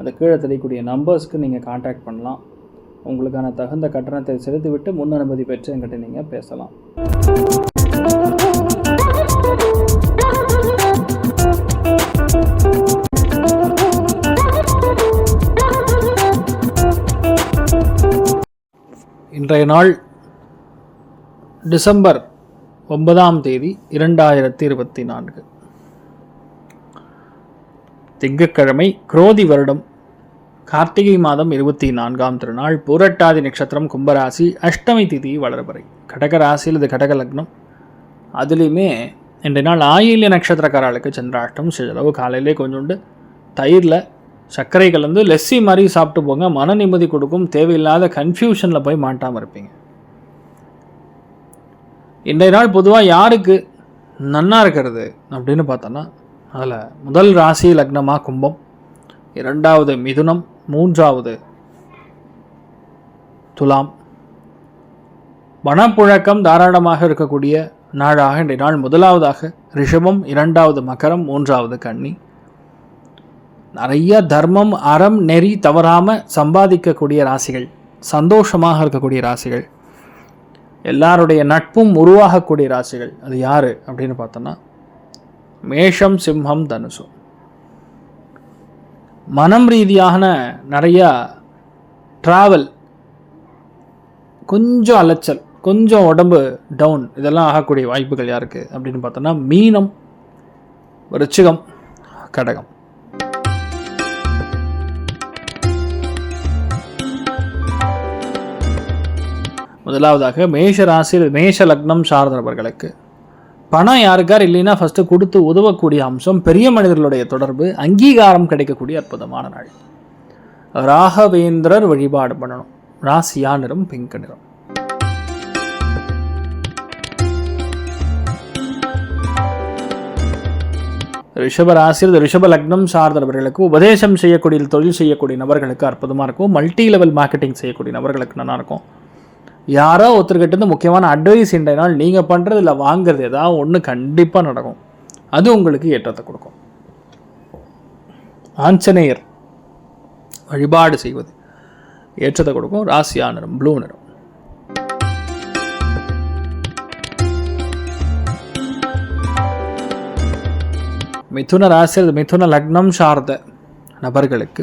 அந்த கீழே தெரியக்கூடிய நம்பர்ஸ்க்கு நீங்கள் காண்டாக்ட் பண்ணலாம். உங்களுக்கான தகுந்த கட்டணத்தை செலுத்திவிட்டு முன் அனுமதி பெற்று என்கிட்ட நீங்கள் பேசலாம். இன்றைய நாள் டிசம்பர் ஒன்பதாம் தேதி இரண்டாயிரத்தி இருபத்தி நான்கு. திங்கட்கிழமை குரோதி வருடம். கார்த்திகை மாதம் இருபத்தி நான்காம் திருநாள் பூரட்டாதி நட்சத்திரம் கும்பராசி அஷ்டமி திதி வளர்பறை. கடக ராசியில் இது கடக லக்னம். அதுலேயுமே இன்றைய நாள் ஆயில்ய நட்சத்திரக்காரர்களுக்கு சந்திராஷ்டம் சிறிதளவு காலையிலே கொஞ்சோண்டு தயிரில் சர்க்கரை கலந்து லெஸ்ஸி மாதிரி சாப்பிட்டு போங்க. மன நிம்மதி கொடுக்கும். தேவையில்லாத கன்ஃபியூஷனில் போய் மாட்டாமல் இருப்பீங்க. இன்றைய நாள் பொதுவாக யாருக்கு நன்னா இருக்கிறது அப்படின்னு பார்த்தோன்னா அதில் முதல் ராசி லக்னமாக கும்பம் இரண்டாவது மிதுனம் மூன்றாவது துலாம். மனப்புழக்கம் தாராளமாக இருக்கக்கூடிய நாளாக இன்றைய நாள் முதலாவதாக ரிஷபம் இரண்டாவது மகரம் மூன்றாவது கன்னி. நிறைய தர்மம் அறம் நெறி தவறாமல் சம்பாதிக்கக்கூடிய ராசிகள் சந்தோஷமாக இருக்கக்கூடிய ராசிகள் எல்லாருடைய நட்பும் உருவாகக்கூடிய ராசிகள். அது யார் அப்படின்னு பார்த்தோன்னா மேஷம் சிம்ஹம் தனுசு. மனம் ரீதியான நிறையா ட்ராவல் கொஞ்சம் அலைச்சல் கொஞ்சம் உடம்பு டவுன் இதெல்லாம் ஆகக்கூடிய வாய்ப்புகள் யாருக்கு? அப்படின்னு பார்த்தோன்னா மீனம் ரிச்சிகம் கடகம். முதலாவதாக மேஷ ராசியில் மேஷ லக்னம் சார்ந்தவர்களுக்கு. பணம் யாருக்கார் இல்லைன்னா ஃபஸ்ட்டு கொடுத்து உதவக்கூடிய அம்சம் பெரிய மனிதர்களுடைய தொடர்பு அங்கீகாரம் கிடைக்கக்கூடிய அற்புதமான நாள். ராகவேந்திரர் வழிபாடு பண்ணணும். ராசியா நிறம் பிங்க் நிறம். ரிஷப ராசியில் ரிஷப லக்னம் சார்ந்தவர்களுக்கு உபதேசம் செய்யக்கூடிய தொழில் செய்யக்கூடிய நபர்களுக்கு அற்புதமாக இருக்கும். மல்டி லெவல் மார்க்கெட்டிங் செய்யக்கூடிய நபர்களுக்கு நல்லா இருக்கும். யாரோ ஒருத்தர்கிட்ட இருந்து முக்கியமான அட்வைஸ் இல்லைனால் நீங்கள் பண்ணுறது இல்லை வாங்குறது ஏதாவது ஒன்று கண்டிப்பாக நடக்கும். அது உங்களுக்கு ஏற்றத்தை கொடுக்கும். ஆஞ்சநேயர் வழிபாடு செய்வது ஏற்றத்தை கொடுக்கும். ராசியா நிறம் ப்ளூ நிறம். மிதுன ராசி மிதுன லக்னம் சார்ந்த நபர்களுக்கு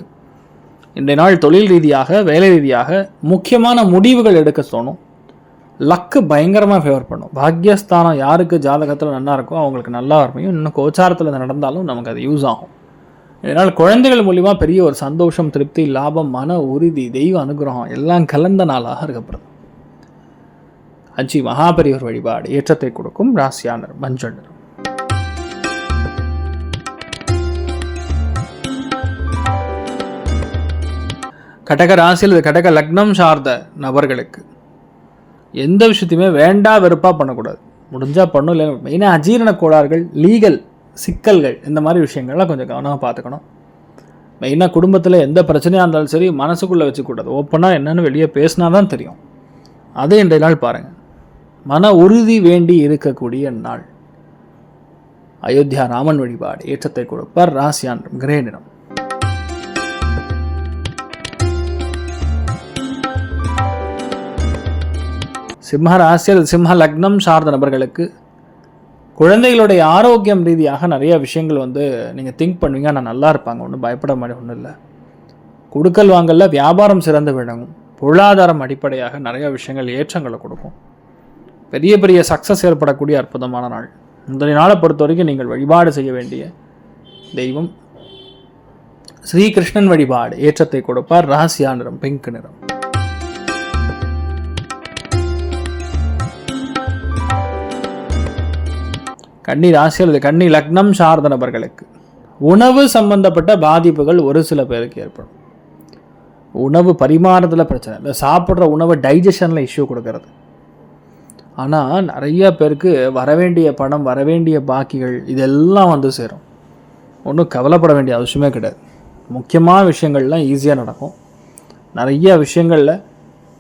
இன்றைய நாள் தொழில் ரீதியாக வேலை ரீதியாக முக்கியமான முடிவுகள் எடுக்க தோணும். லக்கு பயங்கரமாக ஃபேவர் பண்ணும். பாக்யஸ்தானம் யாருக்கு ஜாதகத்தில் நல்லா இருக்கோ அவங்களுக்கு நல்லா இருக்கும் இன்னும் கோச்சாரத்தில் நடந்தாலும் நமக்கு அது யூஸ் ஆகும். இதனால் குழந்தைகள் மூலிமா பெரிய ஒரு சந்தோஷம் திருப்தி லாபம் மன உறுதி தெய்வ அனுகிரகம் எல்லாம் கலந்த நாளாக இருக்கப்படுது. அஜி மகாபெரியவர் வழிபாடு ஏற்றத்தை கொடுக்கும் ராசியானர் மஞ்சள் கடக ராசியில் கடக லக்னம் சார்ந்த நபர்களுக்கு. எந்த விஷயத்தையுமே வேண்டா வெறுப்பாக பண்ணக்கூடாது. முடிஞ்சால் பண்ணும் இல்லை மெயினாக அஜீரண கோளாறுகள் லீகல் சிக்கல்கள் இந்த மாதிரி விஷயங்கள்லாம் கொஞ்சம் கவனமாக பார்த்துக்கணும். மெயினாக குடும்பத்தில் எந்த பிரச்சனையாக இருந்தாலும் சரி மனசுக்குள்ளே வச்சுக்கூடாது. ஓப்பனாக என்னென்னு வெளியே பேசினா தான் தெரியும். அதை இன்றைய நாள் பாருங்கள் மன உறுதி வேண்டி இருக்கக்கூடிய நாள். அயோத்தியா ராமன் வழிபாடு ஏற்றத்தை கொடுப்பார் ராசியான் கிரேனிடம் சிம்ம ராசி அல்லது சிம்ம லக்னம் சார்ந்த நபர்களுக்கு குழந்தைகளுடைய ஆரோக்கியம் ரீதியாக நிறைய விஷயங்கள் வந்து நீங்கள் திங்க் பண்ணுவீங்க. ஆனால் நல்லா இருப்பாங்க. ஒன்றும் பயப்பட மாதிரி ஒன்றும் இல்லை. கொடுக்கல் வாங்கல வியாபாரம் சிறந்து விளங்கும். பொருளாதாரம் அடிப்படையாக நிறைய விஷயங்கள் ஏற்றங்களை கொடுக்கும். பெரிய பெரிய சக்ஸஸ் ஏற்படக்கூடிய அற்புதமான நாள். இந்த நாளை பொறுத்த வரைக்கும் நீங்கள் வழிபாடு செய்ய வேண்டிய தெய்வம். ஸ்ரீகிருஷ்ணன் வழிபாடு ஏற்றத்தை கொடுப்பார். ராசியா நிறம் பிங்க் நிறம். கன்னி ராசி அல்லது கன்னி லக்னம் சார்ந்த நபர்களுக்கு. உணவு சம்பந்தப்பட்ட பாதிப்புகள் ஒரு சில பேருக்கு ஏற்படும். உணவு பரிமாறத்தில் பிரச்சனை இல்லை. சாப்பிட்ற உணவு டைஜஷனில் இஷ்யூ கொடுக்கறது. ஆனால் நிறைய பேருக்கு வரவேண்டிய பணம் வரவேண்டிய பாக்கிகள் இதெல்லாம் வந்து சேரும். ஒன்றும் கவலைப்பட வேண்டிய அவசியமே கிடையாது. முக்கியமான விஷயங்கள்லாம் ஈஸியாக நடக்கும். நிறைய விஷயங்களில்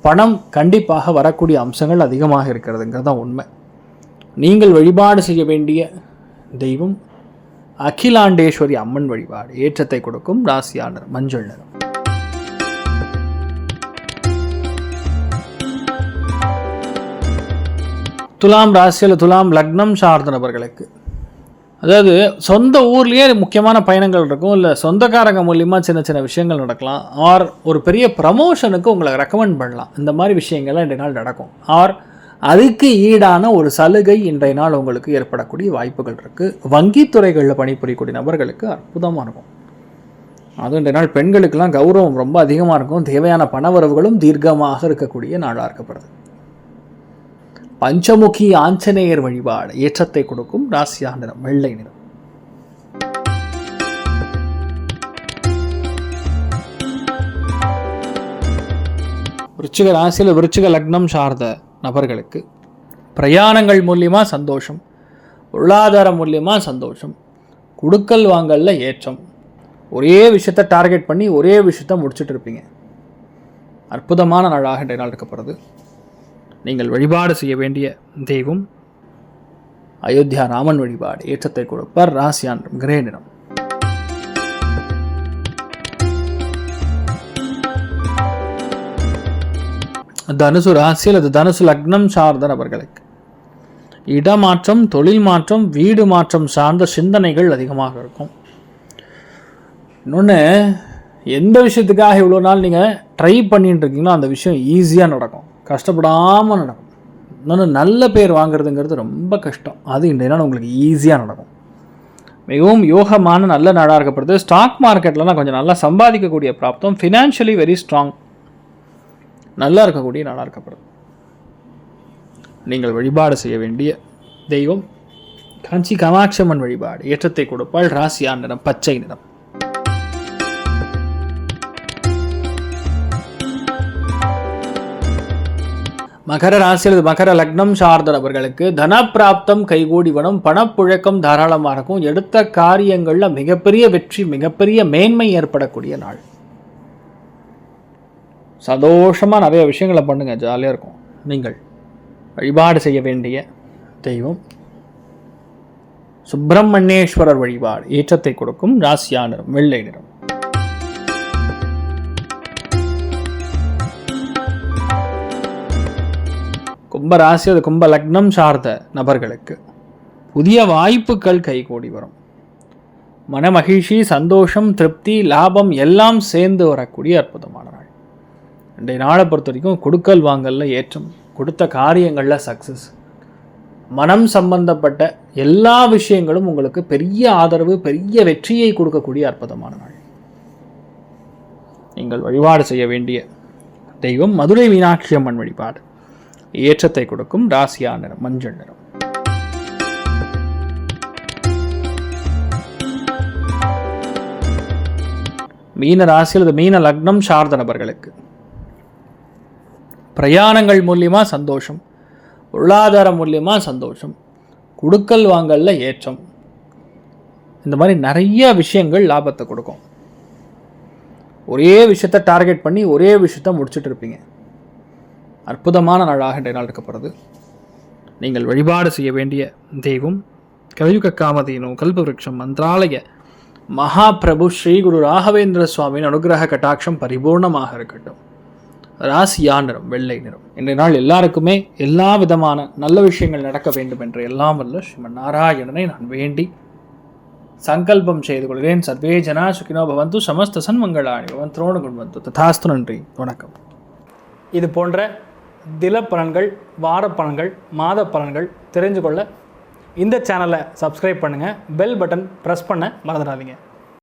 பணம் கண்டிப்பாக வரக்கூடிய அம்சங்கள் அதிகமாக இருக்கிறதுங்கிறது தான் உண்மை. நீங்கள் வழிபாடு செய்ய வேண்டிய தெய்வம் அகிலாண்டேஸ்வரி அம்மன் வழிபாடு. ஏற்றத்தை கொடுக்கும் ராசியாளர் மஞ்சள் நிறம். துலாம் ராசியில் துலாம் லக்னம் சார்ந்த நபர்களுக்கு. அதாவது சொந்த ஊர்லேயே முக்கியமான பயணங்கள் இருக்கும். இல்லை சொந்தக்காரங்க மூலியமாக சின்ன சின்ன விஷயங்கள் நடக்கலாம். ஆர் ஒரு பெரிய ப்ரமோஷனுக்கு உங்களை ரெக்கமெண்ட் பண்ணலாம். இந்த மாதிரி விஷயங்கள்லாம் ரெண்டு நாள் நடக்கும். ஆர் அதுக்கு ஈடான ஒரு சலுகை இன்றைய நாள் உங்களுக்கு ஏற்படக்கூடிய வாய்ப்புகள் இருக்குது வங்கித்துறைகளில் பணிபுரியக்கூடிய நபர்களுக்கு அற்புதமாக இருக்கும் அதுவும் இன்றைய நாள் பெண்களுக்கெல்லாம் கௌரவம் ரொம்ப அதிகமாக இருக்கும். தேவையான பணவரவுகளும் தீர்க்கமாக இருக்கக்கூடிய நாளாக இருக்கப்படுது. பஞ்சமுகி ஆஞ்சநேயர் வழிபாடு ஏற்றத்தை கொடுக்கும் ராசியாக நிறம் வெள்ளை நிறம். விருச்சிக ராசியில் விருச்சிக லக்னம் சார்ந்த நபர்களுக்கு பிரயாணங்கள் மூலியமாக சந்தோஷம் பொருளாதாரம் மூலியமாக சந்தோஷம் கொடுக்கல் வாங்கலில் ஏற்றம். ஒரே விஷயத்தை டார்கெட் பண்ணி ஒரே விஷயத்தை முடிச்சுட்டு இருப்பீங்க. அற்புதமான நாளாக இன்றைய நாள் இருக்கப்படுறது நீங்கள் வழிபாடு செய்ய வேண்டிய தெய்வம் அயோத்தியா ராமன் வழிபாடு ஏற்றத்தை கொடுப்பார் ராசியான் கிரே நிறம். தனுசு ராசி அது தனுசு லக்னம் சார்ந்த நபர்களுக்கு. இடமாற்றம் தொழில் மாற்றம் வீடு மாற்றம் சார்ந்த சிந்தனைகள் அதிகமாக இருக்கும். இன்னொன்று எந்த விஷயத்துக்காக இவ்வளோ நாள் நீங்கள் ட்ரை பண்ணிட்டு இருக்கீங்களோ அந்த விஷயம் ஈஸியாக நடக்கும். கஷ்டப்படாமல் நடக்கும். இன்னொன்று நல்ல பேர் வாங்குறதுங்கிறது ரொம்ப கஷ்டம். அது இன்றைய நாள் உங்களுக்கு ஈஸியாக நடக்கும். மிகவும் யோகமான நல்ல நாடாக இருக்கப்படுது ஸ்டாக் மார்க்கெட்லலாம் கொஞ்சம் நல்லா சம்பாதிக்கக்கூடிய பிராப்தம். ஃபினான்ஷியலி வெரி ஸ்ட்ராங் நல்லா இருக்கக்கூடிய நாடாக இருக்கப்படுது நீங்கள் வழிபாடு செய்ய வேண்டிய தெய்வம் காஞ்சி காமாட்சம்மன் வழிபாடு ஏற்றத்தை கொடுப்பால் ராசியா நிறம் பச்சை நிறம். மகர ராசியில் மகர லக்னம் சார்ந்த நபர்களுக்கு தனப்பிராப்தம் கைகூடி வரும் பணப்புழக்கம் தாராளமாக இருக்கும். எடுத்த காரியங்களில் மிகப்பெரிய வெற்றி மிகப்பெரிய மேன்மை ஏற்படக்கூடிய நாள். சந்தோஷமாக நிறைய விஷயங்களை பண்ணுங்கள் ஜாலியாக இருக்கும். நீங்கள் வழிபாடு செய்ய வேண்டிய தெய்வம் சுப்பிரமணியேஸ்வரர் வழிபாடு ஏற்றத்தை கொடுக்கும் ராசியா நிறம் வெள்ளை நிறம். கும்ப ராசி அது கும்ப லக்னம் சார்ந்த நபர்களுக்கு புதிய வாய்ப்புகள் கைகூடி வரும். மன மகிழ்ச்சி சந்தோஷம் திருப்தி லாபம் எல்லாம் சேர்ந்து வரக்கூடிய அற்புதமான நாள். இன்றைய நாளை பொறுத்த வரைக்கும் கொடுக்கல் வாங்கலில் ஏற்றம். கொடுத்த காரியங்களில் சக்ஸஸ் மனம் சம்பந்தப்பட்ட எல்லா விஷயங்களும் உங்களுக்கு பெரிய ஆதரவு பெரிய வெற்றியை கொடுக்கக்கூடிய அற்புதமான நாள். நீங்கள் வழிபாடு செய்ய வேண்டிய தெய்வம் மதுரை மீனாட்சி அம்மன் வழிபாடு. ஏற்றத்தை கொடுக்கும் ராசியா நிறம் மஞ்சள் நிறம். மீன ராசியில் அல்லது மீன லக்னம் சார்ந்த நபர்களுக்கு பிரயாணங்கள் மூலியமாக சந்தோஷம் பொருளாதாரம் மூலியமாக சந்தோஷம் கொடுக்கல் வாங்கலில் ஏற்றம். இந்த மாதிரி நிறைய விஷயங்கள் லாபத்தை கொடுக்கும். ஒரே விஷயத்தை டார்கெட் பண்ணி ஒரே விஷயத்த முடிச்சுட்டு இருப்பீங்க. அற்புதமான நாளாக இன்றைய நாள் இருக்கப்படுறது நீங்கள் வழிபாடு செய்ய வேண்டிய தெய்வம் கலியுக காமதீனோ கல்பவருஷம் மந்திராலய மகாபிரபு ஸ்ரீ குரு ராகவேந்திர சுவாமியின் அனுகிரக கட்டாட்சம் பரிபூர்ணமாக இருக்கட்டும். ராசியா நிறம் வெள்ளை நிறம். இன்றைய நாள் எல்லாருக்குமே எல்லா விதமான நல்ல விஷயங்கள் நடக்க வேண்டும் என்று எல்லாம் வல்ல ஸ்ரீமன் நாராயணனை நான் வேண்டி சங்கல்பம் செய்து கொள்கிறேன். சர்வே ஜனா சுகினோ பவந்து சமஸ்த சன்மங்களாணி பவன் துரோண குண்வந்து ததாஸ்து நன்றி வணக்கம். இது போன்ற தில பலன்கள் வார பலன்கள் மாத பலன்கள் தெரிஞ்சு கொள்ள இந்த சேனலை சப்ஸ்கிரைப் பண்ணுங்கள் பெல் பட்டன் ப்ரெஸ் பண்ண மறந்துடாதீங்க.